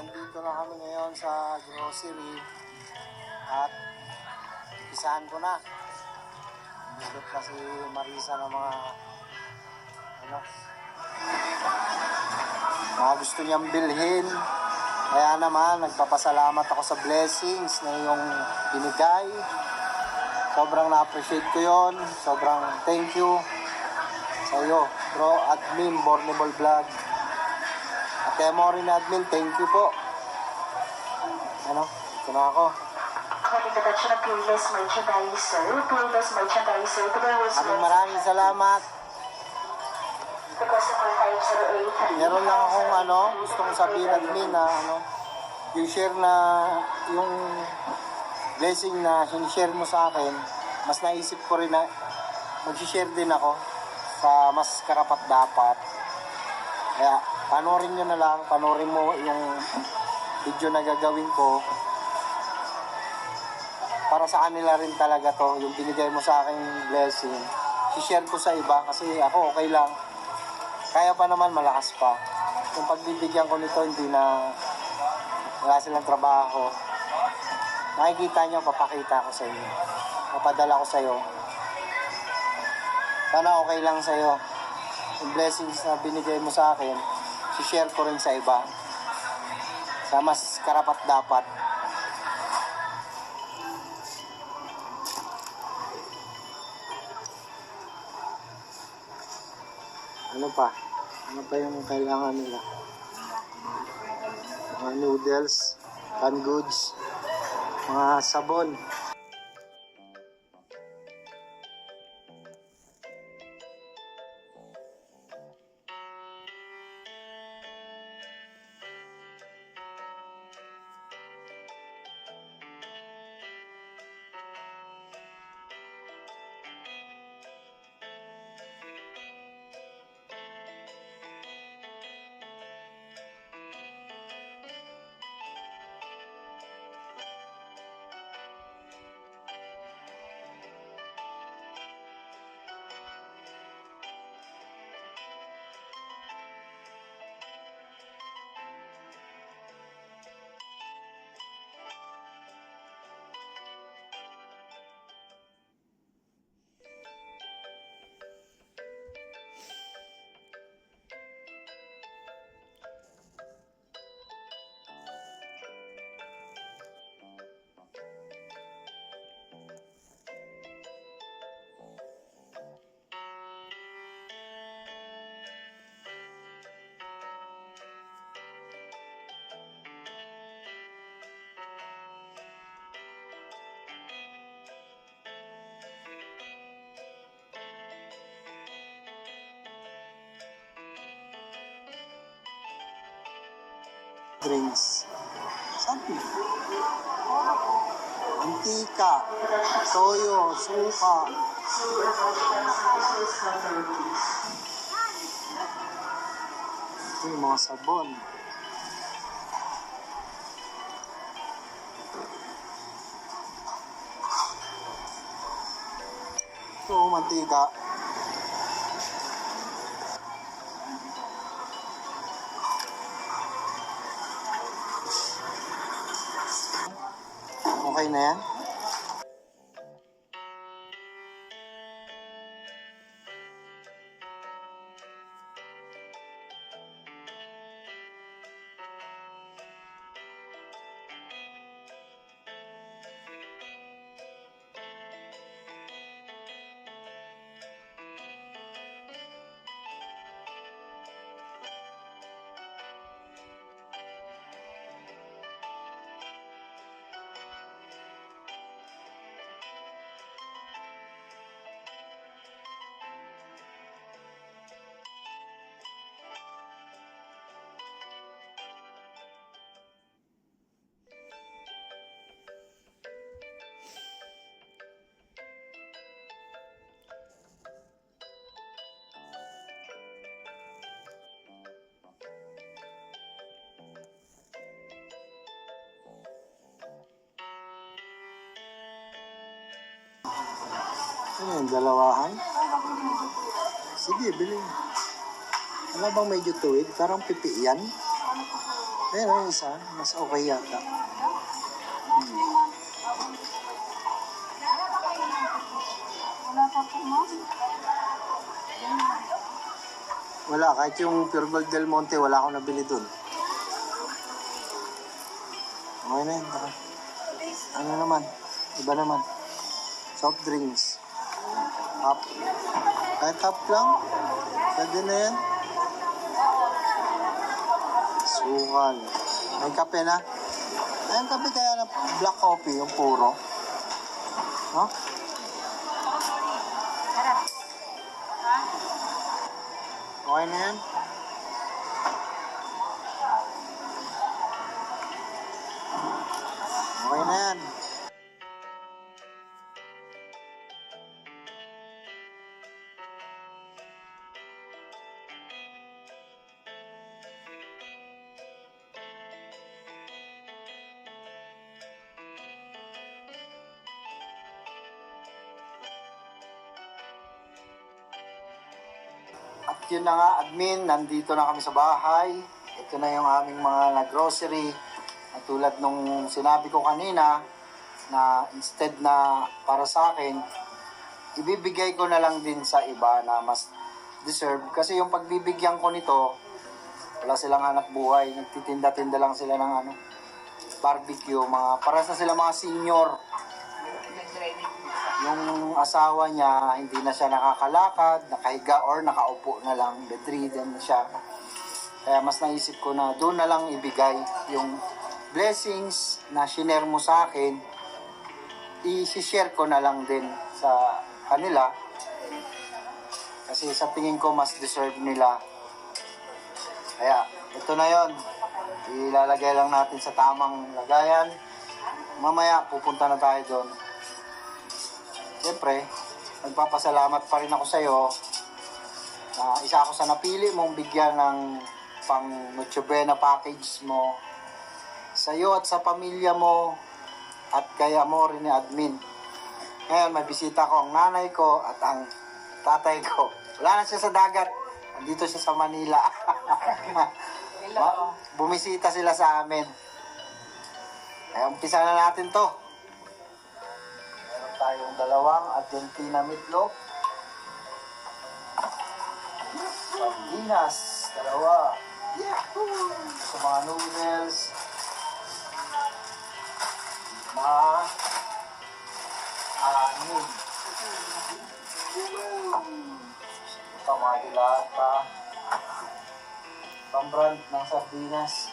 nandito na kami ngayon sa grocery at isahan ko na. Bilot na si Marisa ng mga ano, mga gusto niyang bilhin. Kaya naman, nagpapasalamat ako sa blessings na iyong binigay. Sobrang na-appreciate ko yon. Sobrang thank you sa iyo, bro, admin, Bornable Vlog. At kaya mo rin admin, thank you po. Ano, ito na ako. At introduction of Peerless Merchandiser. Peerless Merchandiser. Today was Maraming maraming salamat. the customer 508. Meron lang akong ano, gusto kong sabihin admin na ano, yung share na, yung blessing na sinishare mo sa akin, mas naisip ko rin na mag-share din ako sa mas karapat dapat. Kaya panoorin nyo na lang, panoorin mo yung video na gagawin ko. Para sa kanila rin talaga to, yung binigay mo sa akin blessing. Si-share ko sa iba kasi ako okay lang kaya pa naman malakas pa. Yung pagbibigyan ko nito, hindi na wala silang trabaho. Nakikita nyo, papakita ko sa inyo. Papadala ko sa iyo. Sana okay lang sa iyo. Yung blessings na binigay mo sa akin, share ko rin sa iba. Sa mas karapat dapat. Ano pa? Ano pa yung kailangan nila? Mga noodles, canned goods, mga sabon. Drinks. Sabi. Antika, toyo, suka. Ito yung mga sabon. Ito, mantika. Okay Ano yung dalawahan? Sige, bili. Ano bang medyo tuwid? Parang pipi yan. Ayun, yung isa. Mas okay yata. Ma'am. Wala, kahit yung Pure Gold Del Monte, wala akong nabili dun. Okay na yun. Ano naman? Iba naman. Soft drinks. Cup. Kahit cup lang. Pwede na yan. Sukal. May kape na. Ayun kape kaya na black coffee, yung puro. No? Okay na yan? Yun na nga, admin, nandito na kami sa bahay. Ito na yung aming mga nag-grocery. At tulad nung sinabi ko kanina, na instead na para sa akin, ibibigay ko na lang din sa iba na mas deserve. Kasi yung pagbibigyan ko nito, wala silang anak buhay. Nagtitinda-tinda lang sila ng ano, barbecue. Mga, para sa sila mga senior. Yung asawa niya, hindi na siya nakakalakad, nakahiga or nakaupo na lang, bedridden na siya. Kaya mas naisip ko na doon na lang ibigay yung blessings na shiner mo sa akin, i-share ko na lang din sa kanila. Kasi sa tingin ko mas deserve nila. Kaya ito na yon Ilalagay lang natin sa tamang lagayan. Mamaya pupunta na tayo doon. Siyempre, nagpapasalamat pa rin ako sa iyo na isa ako sa napili mong bigyan ng pang Noche Buena package mo sa iyo at sa pamilya mo at kay Amore ni Admin. Ngayon, may bisita ko ang nanay ko at ang tatay ko. Wala na siya sa dagat. Andito siya sa Manila. Ma- Bumisita sila sa amin. Kaya umpisa na natin to. Tayong dalawang Argentina meatloaf. Sardinas, dalawa. Sa mga noodles. Lima. Anim. Ito mga dilata. Pambrand ng sardinas.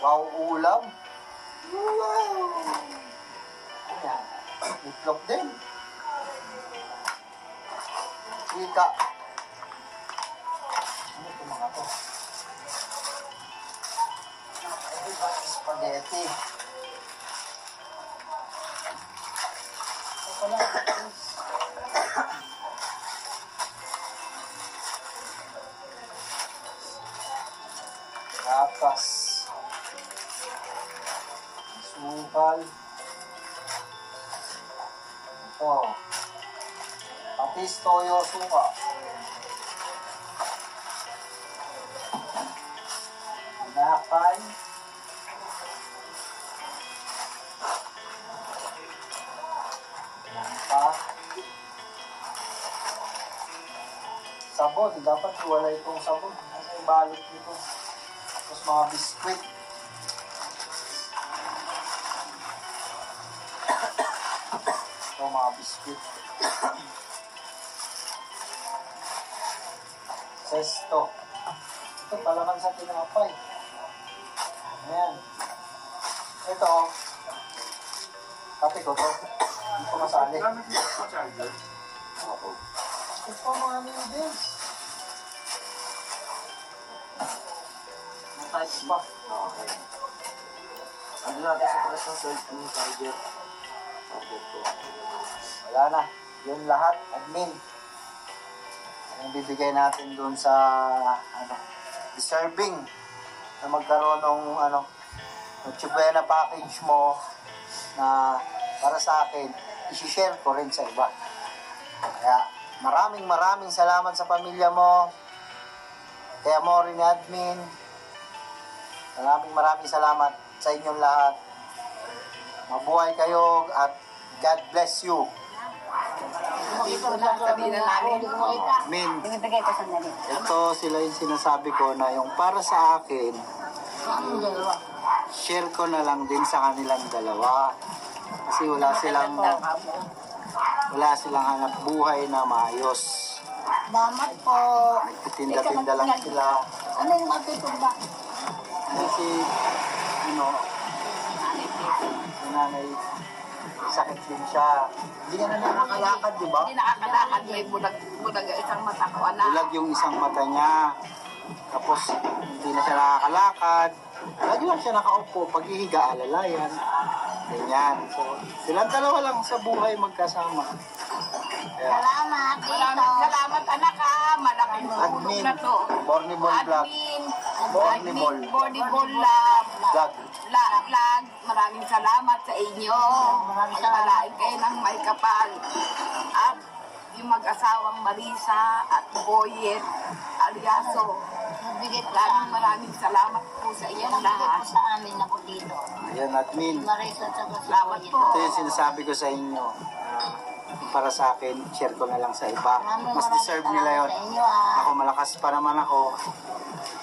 Wow, ulam. Wow! Meatloaf din. Ika. Ano ito mga to? Spaghetti? Ito pala. Gatas. Sukal. Ito. Patis, toyo, suka. Tinapay. Pa. Sabon. Dapat wala itong sabon. Ano yung balot nito? Tapos mga biskwit. Mga biskwit. Sesto. Ito palaman sa tinapay. Ayan. Ito. Kape ko to. Hindi ko masali. Ito mga noodles. Mataas pa. Okay. Ano natin sa press ng Tiger? Okay po. Wala na. Yun lahat, admin. Yung bibigay natin doon sa ano, deserving na magkaroon ng ano, Noche Buena package mo na para sa akin, isi-share ko rin sa iba. Kaya maraming maraming salamat sa pamilya mo, kay Amore ni Admin, Maraming maraming salamat sa inyong lahat. Mabuhay kayo at God bless you. Sabihin na namin. Amen. Ibibigay ko sandali. Ito sila yung sinasabi ko na yung para sa akin, share ko na lang din sa kanilang dalawa. Kasi wala silang wala silang hanap buhay na maayos. Damat po. Tinda-tinda lang sila. Ano yung matutog ba? Kasi, ano, yung nanay, sakit din siya. Hindi ka na nakakalakad, di ba? Hindi nakakalakad, may bulag, bulag ang isang mata ko, anak. Bulag yung isang mata niya. Tapos, hindi na siya nakakalakad. Lagi lang siya nakaupo. Pag ihiga, alalayan. Ganyan. So, silang dalawa lang sa buhay magkasama. Kaya, Salamat Maraming salamat, anak ha. Malaking tulong admin, na to. Bornibol Vlog, Admin, Bornibol. admin, Bornibol Vlog. la, vlog. Maraming salamat sa inyo. Maraming Pagpalain kayo ng may kapal. At yung mag-asawang Marisa at Boyet Aliaso. Nagbigay po sa Maraming amin. maraming salamat po sa Yan inyong ang bigay lahat. po sa amin ako dito. Ayan, admin. Marisa at saka si Salamat Boyet. po. Ito yung sinasabi ko sa inyo. Para sa akin, share ko na lang sa iba. Maraming Mas maraming deserve nila salamat yon. Sa inyo ah. Ako malakas pa naman ako.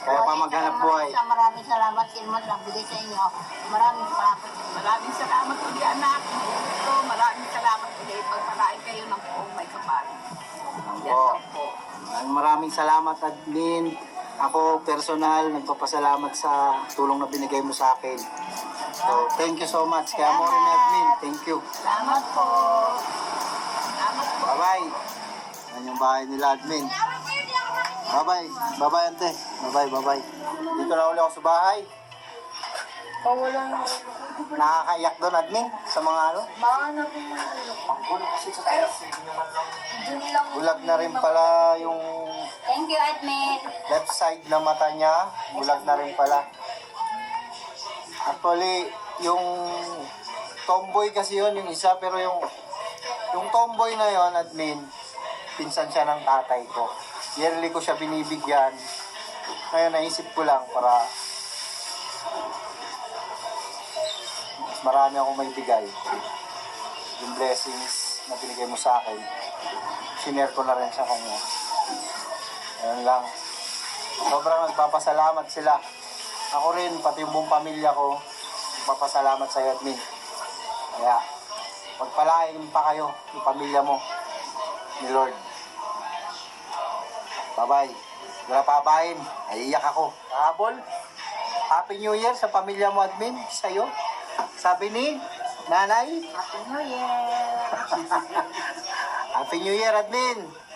Kaya pa maghanap buhay. Maraming, maraming salamat Kilmot lang bigay sa inyo. Maraming salamat. Maraming salamat ulit anak. Ito, maraming salamat ulit. Pagpalain kayo ng buong may kapal. Lang po. Maraming salamat admin. Ako personal, nagpapasalamat sa tulong na binigay mo sa akin. So, thank you so much. Kaya mo rin admin. Thank you. Salamat po. Salamat po. Bye-bye. Yan yung bahay nila admin. Bye-bye. Bye-bye ante. Bye-bye, bye-bye. Dito na uli ako sa bahay. Nakakaiyak doon admin sa mga ano. Baka na po Dun lang. Bulag na rin pala yung Thank you, Admin. left side na mata niya. Bulag na rin pala. Actually, yung tomboy kasi yun, yung isa, pero yung yung tomboy na yon admin, pinsan siya ng tatay ko. Yearly ko siya binibigyan. Ngayon, naisip ko lang para mas marami akong may bigay. Yung blessings na binigay mo sa akin, sinare ko na rin sa kanya. Ayun lang. Sobrang nagpapasalamat sila. Ako rin, pati yung buong pamilya ko, nagpapasalamat sa iyo, admin. Kaya, pagpalain pa kayo, yung pamilya mo, ni Lord. Bye-bye. Wala papain. Naiiyak ako. Habol. Happy New Year sa pamilya mo, admin. Sa'yo. Sabi ni Nanay. Happy New Year. Happy New Year, admin.